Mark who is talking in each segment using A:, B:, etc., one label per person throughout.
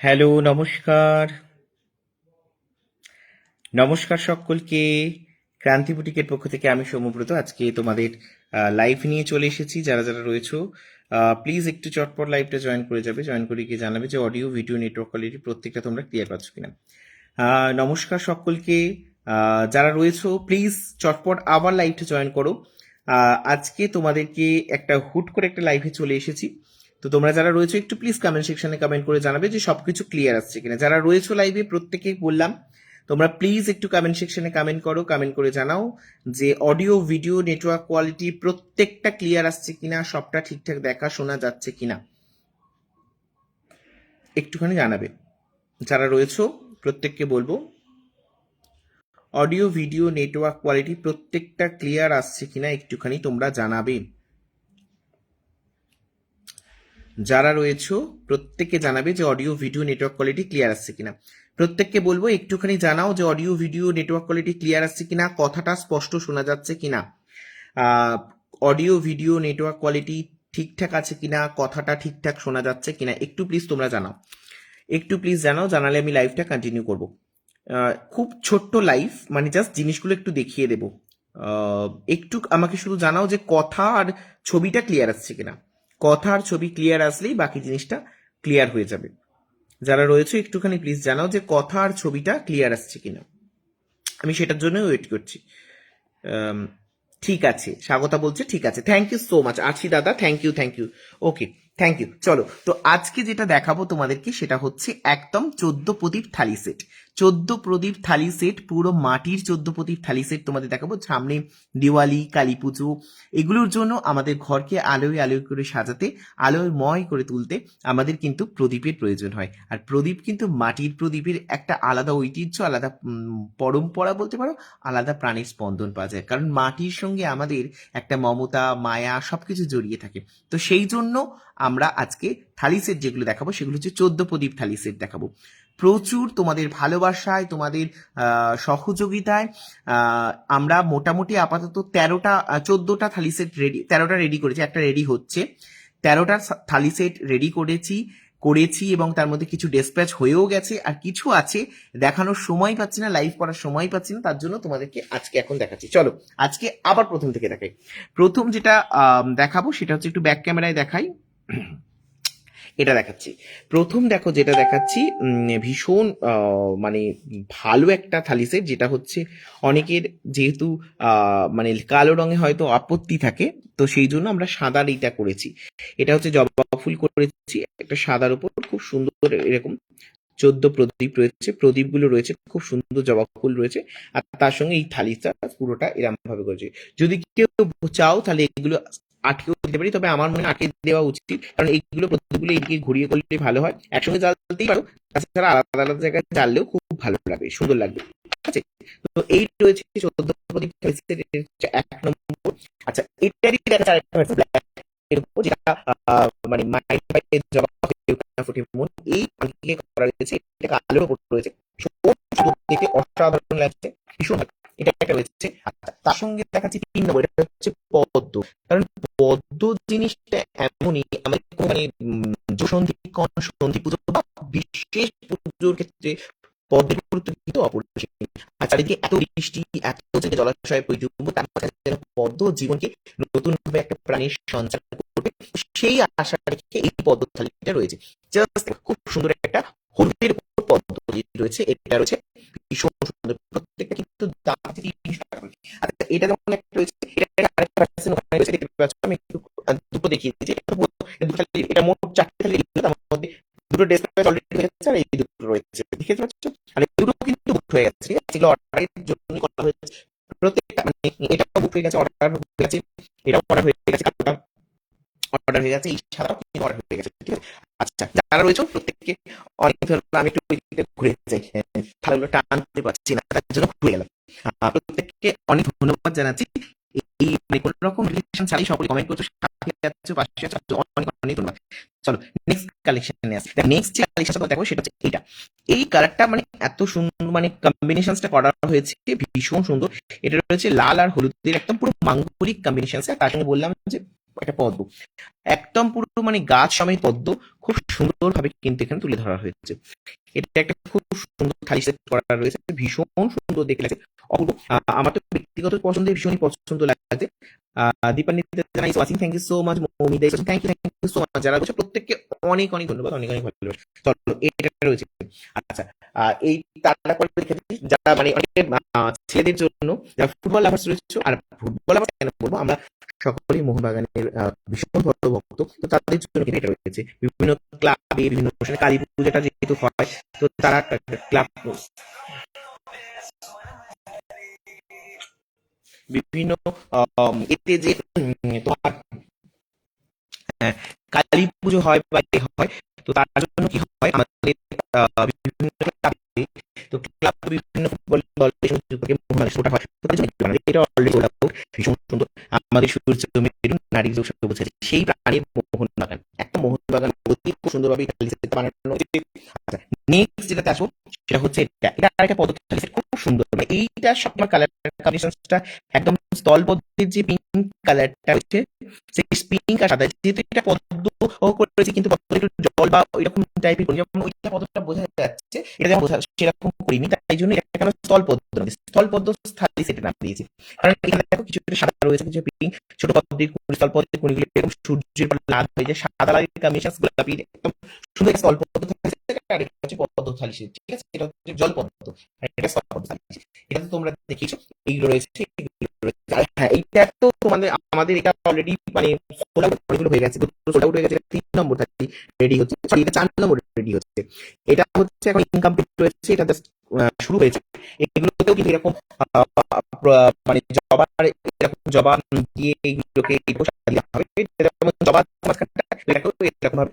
A: Hello, নমস্কার। নমস্কার সকলকে। ক্রান্তি বুটিকের পক্ষ থেকে আমি সৌম্যব্রত। আজকে তোমাদের লাইভ নিয়ে চলে এসেছি। যারা যারা রয়েছো প্লিজ একটু চটপট লাইভটা জয়েন করে যাবে। জয়েন করে গিয়ে জানাবে যে অডিও ভিডিও নেটওয়ার্ক কোয়ালিটি প্রত্যেকটা তোমরা ক্লিয়ার পাচ্ছ কিনা। নমস্কার সকলকে। যারা রয়েছো প্লিজ চটপট আবার লাইভটা জয়েন করো। আজকে তোমাদেরকে একটা হুট করে একটা লাইভে চলে এসেছি। তো তোমরা যারা রয়েছো, একটু প্লিজ কমেন্ট সেকশনে কমেন্ট করে জানাবে যে সবকিছু ক্লিয়ার আসছে কিনা। যারা রয়েছো লাইভে প্রত্যেকে বললাম, তোমরা প্লিজ একটু কমেন্ট সেকশনে কমেন্ট করো কমেন্ট করে জানাও যে অডিও ভিডিও নেটওয়ার্ক কোয়ালিটি প্রত্যেকটা ক্লিয়ার আসছে কিনা, সবটা ঠিকঠাক দেখা শোনা যাচ্ছে কিনা। একটুখানি জানাবে। যারা রয়েছো, প্রত্যেককে বলব অডিও ভিডিও নেটওয়ার্ক কোয়ালিটি প্রত্যেকটা ক্লিয়ার আসছে কিনা একটুখানি তোমরা জানাবে। যারা রয়েছো, প্রত্যেককে জানাবে যে audio video network quality clear আসছে কিনা। প্রত্যেককে বলব, একটুখানি জানাও যে audio video network quality clear আসছে কিনা, কথাটা স্পষ্ট শোনা যাচ্ছে কিনা। অডিও ভিডিও নেটওয়ার্ক কোয়ালিটি ঠিকঠাক আছে কিনা, কথাটা ঠিকঠাক শোনা যাচ্ছে কিনা, একটু প্লিজ তোমরা জানাও। একটু প্লিজ জানাও, জানালে আমি লাইভটা কন্টিনিউ করব। খুব ছোট্ট লাইভ মানে জাস্ট জিনিসগুলো একটু দেখিয়ে দেবো। একটু আমাকে শুধু জানাও যে কথা আর ছবিটা ক্লিয়ার আসছে কিনা। কথা আর ছবি ক্লিয়ার আসলেই বাকি জিনিসটা ক্লিয়ার হয়ে যাবে। যারা রয়েছে, একটুখানি প্লিজ জানাও যে কথার ছবিটা ক্লিয়ার আসছে কিনা। আমি সেটার জন্য ওয়েট করছি। ঠিক আছে, স্বাগতা বলছে, ঠিক আছে। থ্যাংক ইউ সো মাচ আছি দাদা thank you thank you okay thank you চলো, তো আজকে যেটা দেখাবো তোমাদেরকে সেটা হচ্ছে একদম চোদ্দ প্রদীপ থালি সেট চোদ্দ প্রদীপ থালি সেট পুরো মাটির চোদ্দ প্রদীপ থালি সেট তোমাদের দেখাবো। সামনে দিওয়ালি, কালী পুজো, এগুলোর জন্য আমাদের ঘরকে আলোয় আলোয় করে সাজাতে, আলোয়ময় করে তুলতে আমাদের কিন্তু প্রদীপের প্রয়োজন হয়। আর প্রদীপ কিন্তু মাটির প্রদীপের একটা আলাদা ঐতিহ্য, আলাদা পরম্পরা বলতে পারো, আলাদা প্রাণের স্পন্দন পাওয়া যায়। কারণ মাটির সঙ্গে আমাদের একটা মমতা, মায়া সবকিছু জড়িয়ে থাকে। তো সেই জন্য আমরা আজকে থালি সেট যেগুলো দেখাবো, সেগুলো হচ্ছে চোদ্দ প্রদীপ থালি সেট দেখাবো। প্রচুর তোমাদের ভালোবাসায়, তোমাদের সহযোগিতায় আমরা মোটামুটি আপাতত তেরোটা চোদ্দটা থালি সেট রেডি তেরোটা রেডি করেছি, একটা রেডি হচ্ছে। তেরোটা থালি সেট রেডি করেছি করেছি এবং তার মধ্যে কিছু ডেসপ্যাচ হয়েও গেছে আর কিছু আছে, দেখানোর সময় পাচ্ছি না লাইভ করার সময় পাচ্ছি না, তার জন্য তোমাদেরকে আজকে এখন দেখাচ্ছি। চলো, আজকে আবার প্রথম থেকে দেখাই। প্রথম যেটা দেখাবো সেটা হচ্ছে একটু ব্যাক ক্যামেরায় দেখাই। এটা দেখাচ্ছি। প্রথম দেখো যেটা দেখাচ্ছি ভীষণ মানে ভালো একটা থালি সেট যেটা হচ্ছে অনেকের যেহেতু মানে কালো রঙে হয়তো আপত্তি থাকে, তো সেই জন্য আমরা সাদার এইটা করেছি। এটা হচ্ছে জবা ফুল করেছি, একটা সাদার উপর খুব সুন্দর এরকম চোদ্দ প্রদীপ রয়েছে, প্রদীপগুলো রয়েছে, খুব সুন্দর জবা ফুল রয়েছে, আর তার সঙ্গে এই থালিটা পুরোটা এরকম ভাবে করেছে। যদি কেউ চাও তাহলে এগুলো আটকেও দিতে পারি, তবে আমার মনে আটকে দেওয়া উচিত। কারণ এইগুলো প্রদীপগুলো এইদিকে ঘুরিয়ে করলে ভালো হয়। একসঙ্গে জ্বালতেই পারো, তাছাড়া আলাদা আলাদা জায়গায় জ্বাললেও খুব ভালো লাগবে সুন্দর লাগবে। ঠিক আছে? তো এই রয়েছে এক নম্বর। আচ্ছা মানে অসাধারণ লাগছে, ভীষণ। এটা একটা রয়েছে। আচ্ছা, তার সঙ্গে দেখাচ্ছি তিন নম্বর এটা হচ্ছে পদ্ম। কারণ পদ্ম জিনিসটা এমনই আমাদের মানে সন্ধি পুজো বা বিশেষ পুজোর ক্ষেত্রে পদ্মের গুরুত্ব কিন্তু অপরিসীম। আর চারিদিকে এত বৃষ্টি এত যে জলাশয় পরিযুক্ত তার মাঝে যেন পদ্ম জীবনকে নতুন ভাবে একটা প্রাণীর সঞ্চার করবে সেই আশা রেখে এই পদ্ম থালিটা রয়েছে। জাস্ট খুব সুন্দর একটা হলুদের পদ্ম রয়েছে এটা রয়েছে ভীষণ সুন্দর। প্রত্যেকটা কিন্তু দাম তিরিশ টাকা। আচ্ছা এটা যেমন একটা রয়েছে, এটা আরেকটা version ওখানে রয়েছে, দেখতে পাচ্ছ? আমি একটু দুটো দেখিয়ে দিচ্ছি। এটা এটা মোট চারটে থালি তার মধ্যে দুটো ডেসপ্যাচ অলরেডি হয়ে গেছে আর এই দুটো রয়েছে। দেখতে পাচ্ছ? আর দুটো কিন্তু বুক হয়ে গেছে, ঠিক আছে? এগুলো অর্ডারের জন্য করা হয়েছে। প্রত্যেকটা মানে এটাও বুক হয়ে গেছে অর্ডার হয়ে গেছে এটাও অর্ডার হয়ে গেছে অর্ডার হয়ে গেছে, এই সাদাও কিন্তু অর্ডার হয়ে গেছে, ঠিক আছে? আচ্ছা যারা রয়েছে প্রত্যেককে অনেক ধরনের আমি একটু ঘুরে যাই। হ্যাঁ, থালাগুলো টানতে পারছি না তার জন্য ঘুরে গেলাম। প্রত্যেককে অনেক ধন্যবাদ জানাচ্ছি। এই মানে রকম ছাড়াই সকলে কমেন্ট করছ, সাথে আছো, পাশে আছো অনেক অনেক ধন্যবাদ। চলো নেক্সট কালেকশনে আসি। নেক্সট যে দেখো, সেটা হচ্ছে এইটা। এই কালারটা মানে এত সুন্দর মানে কম্বিনেশনসটা করা হয়েছে, ভীষণ সুন্দর। এটা রয়েছে লাল আর হলুদের একদম পুরো মাঙ্গলিক কম্বিনেশন তার সঙ্গে বললাম যে একটা পদ্ম। একদম পুরো মানে গাছ সমেত পদ্ম, খুব সুন্দর সুন্দরভাবে কিন্তু এখানে তুলে ধরা হয়েছে। এটা একটা খুব সুন্দর থালি সেট করা রয়েছে, ভীষণ সুন্দর দেখে লাগছে। অপূর্ব। আমার তো ব্যক্তিগত পছন্দে ভীষণই পছন্দ লাগছে দীপান্বিতা জানাই watching thank you so much Moumita thank you thank you so much যারা প্রত্যেককে অনেক অনেক ধন্যবাদ, অনেক অনেক ভালোবাসা। চলো, এটা রয়েছে। আচ্ছা এই যারা মানে অনেক ছেলেদের জন্য যারা ফুটবল লাভার্স রয়েছে, আর ফুটবল লাভার্স কেন বলব, আমরা সকলেই মোহনবাগানের ভীষণ বড় ভক্ত তো তাদের জন্য কিন্তু এটা রয়েছে। বিভিন্ন ক্লাবে, বিভিন্ন কালী পুজোটা যেহেতু হয়, তো তারা ক্লাব বিভিন্ন এতে যে তোমার হ্যাঁ, কালী পুজো হয় বা হয় তো তার জন্য কি হয় আমাদের বিভিন্ন তো ক্লাব বিভিন্ন। এটা ভীষণ সুন্দর আমাদের সূর্য নারী যোগ সেই প্রাণীর মোহনবাগান একটা মোহনবাগান অতি খুব সুন্দরভাবে বানানো আচ্ছা নেক্সট যেটাতে আসব সেটা হচ্ছে এটা। এটা আরেকটা পদক্ষেপ খুব সুন্দর। মানে এইটা কালার কম্বিনেশনটা একদম স্থল পদ্ধতির যে পিঙ্ক কালারটা হচ্ছে সেই পিঙ্ক আর সাদা যেহেতু এটা পদ্ম করেছি, কিন্তু পদ্ম একটু জল বা এরকম টাইপের যেমন ওইটা পদ্মটা বোঝা যাচ্ছে, এটা যেমন বোঝা সেরকম করিনি। তাই জন্য এটা কেন স্থল পদ্ম নাম দিয়েছি। স্থল পদ্ম স্থায়ী সেটা নাম দিয়েছি। কারণ এখানে দেখো কিছু সাদা রয়েছে, কিছু পিঙ্ক ছোট এরকম সূর্যের লাল হয়ে যায়। সাদা লালের কম্বিনেশন গোলাপি একদম সুন্দর একটা স্থল পদ্ম থাকছে আর এটা হচ্ছে পদ্ম থালি ঠিক আছে? এটা হচ্ছে জল পদ্ম এটা পদ্ম থালি এটা তো তোমরা দেখিয়েছো, এইগুলো রয়েছে হ্যাঁ এইটা তো তোমাদের, আমাদের এটা অলরেডি মানে সোল হয়ে গেছে সোল হয়ে গেছে, তিন নম্বর থাকি রেডি হচ্ছে। সরি এটা চার নম্বর রেডি হচ্ছে। এটা হচ্ছে এখন ইনকমপ্লিট রয়েছে, এটা জাস্ট শুরু হয়েছে। এগুলোতেও কিন্তু এরকম মানে জবা, এরকম জবা দিয়ে এইগুলোকে এইগুলো সাজিয়ে হবে। জবা মাঝখানটা, এরকম ভাবে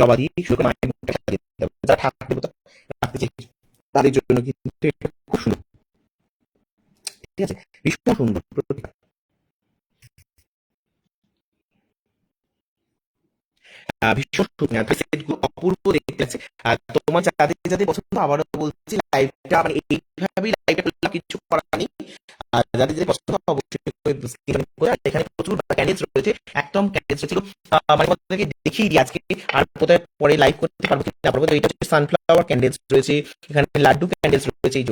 A: জবা দিয়ে শুরু করে যারা ঠাকুর দেবতা রাখতে চাইছে তাদের জন্য কিন্তু খুব সুন্দর। ঠিক আছে? ভীষণ সুন্দর ভীষণ অপূর্ব দেখতে আছে। আর তোমার যাদের যাদের পছন্দ, আবারও বলছি লাইভটা মানে এইভাবেই লাইভটা কিছু করার নেই। এখানে প্রচুর ক্যান্ডিডেটস রয়েছে, একদম ক্যান্ডিডেটস ছিল। আর কোথায় পরে লাইভ করতে পারব। সানফ্লাওয়ার ক্যান্ডেলস রয়েছে, এখানে লাড্ডু ক্যান্ডেলস রয়েছে, এই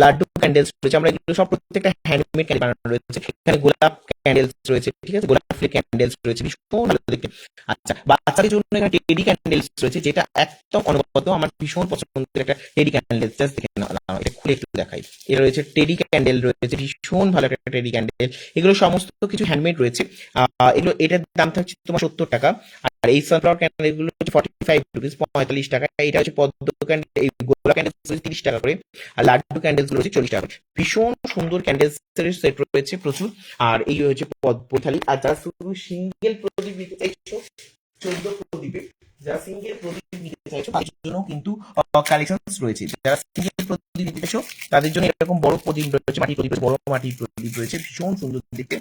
A: লাড্ডু ক্যান্ডেলস রয়েছে আমরা এগুলো সব প্রত্যেকটা হ্যান্ডমেড ক্যান্ডেল বানানো রয়েছে। এখানে গোলাপ ক্যান্ডেলস রয়েছে ঠিক আছে? গোলাপ ফুলের ক্যান্ডেলস রয়েছে ভীষণ ভালো দেখতে। আচ্ছা বাচ্চাদের জন্য এখানে টেডি ক্যান্ডেলস রয়েছে যেটা একদম অনবদ্য আমার ভীষণ পছন্দের একটা টেডি ক্যান্ডেল জাস্ট দেখে নাও, এটা খুলে একটু দেখাই। এটা রয়েছে টেডি ক্যান্ডেল রয়েছে ভীষণ ভালো একটা টেডি ক্যান্ডেল এগুলো সমস্ত কিছু হ্যান্ডমেড রয়েছে। এগুলো এটার দাম থাকছে তোমার সত্তর টাকা। আর এই সানফ্লাওয়ার ক্যান্ডেল এগুলো হচ্ছে ফর্টি টাকা। হচ্ছে পদ্ম ক্যান্ডেল তিরিশ টাকা করে, আর লাড্ডু গুলো টাকা। ভীষণ সুন্দর সেট রয়েছে প্রচুর, আর এই আর শুধু সিঙ্গেল প্রদীপ সিঙ্গেল তাদের জন্য কালেকশন রয়েছে। সিঙ্গেল তাদের জন্য এরকম বড় প্রদীপ রয়েছে, মাটির প্রদীপ বড় মাটির প্রদীপ রয়েছে, ভীষণ সুন্দর দেখতে।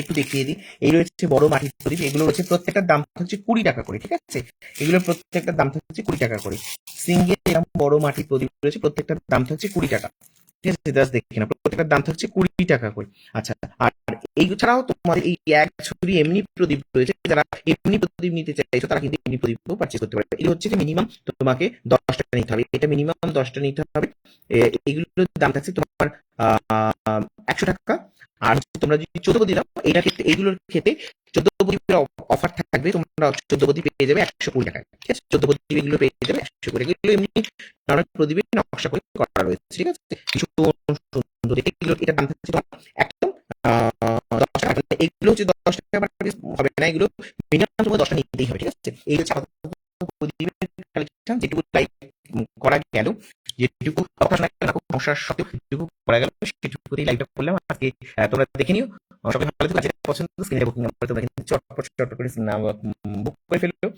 A: একটু দেখিয়ে দিই। এই রয়েছে বড় মাটির প্রদীপ এগুলো রয়েছে প্রত্যেকটার দাম হচ্ছে কুড়ি টাকা করে, ঠিক আছে? এগুলোর প্রত্যেকটার দাম হচ্ছে কুড়ি টাকা করে। সিঙ্গেল এরকম বড় মাটির প্রদীপ রয়েছে প্রত্যেকটার দাম হচ্ছে কুড়ি টাকা। ঠিক আছে জাস্ট দেখি না, প্রত্যেকটার দাম থাকছে কুড়ি টাকা করে। আচ্ছা আর এই ছাড়াও তোমাদের এই এক ছড়ি এমনি প্রদীপ রয়েছে, যারা এমনি প্রদীপ নিতে চাইছো, তারা কিন্তু এমনি প্রদীপও পারচেস করতে পারে এই হচ্ছে যে মিনিমাম তোমাকে দশটা নিতে হবে। এটা মিনিমাম দশটা নিতে হবে। এইগুলোর দাম থাকছে তোমার একশো টাকা। আর তোমরা যদি চোদ্দ প্রদীপ দাও এটা ক্ষেত্রে, এইগুলোর ক্ষেত্রে চোদ্দ প্রদীপের অফার থাকবে, তোমরা চোদ্দ প্রদীপ পেয়ে যাবে একশো কুড়ি টাকায়, ঠিক আছে? চোদ্দ প্রদীপ এগুলো পেয়ে যাবে একশো কুড়ি এগুলো এমনি নানান প্রদীপের নকশা করে করা রয়েছে, ঠিক আছে? ভীষণ সুন্দর এগুলো এটার দাম থাকছে তোমার একদম দশ টাকা। এগুলো হচ্ছে দশ টাকা হবে না, এগুলো মিনিমাম তোমার দশটা নিতেই হবে, ঠিক আছে? এই হচ্ছে কালেকশন যেটুকু লাইক করা গেল, যেটুকু সমস্যার সত্ত্বেও যেটুকু করা গেল, সেটুকুতেই লাইভটা করলাম। আজকে তোমরা দেখে নিও। সবাই ভালো থেকো পছন্দ স্ক্রিনে বুকিং নাম্বার তোমরা কিন্তু চটপট চটপট করে বুক করে ফেলো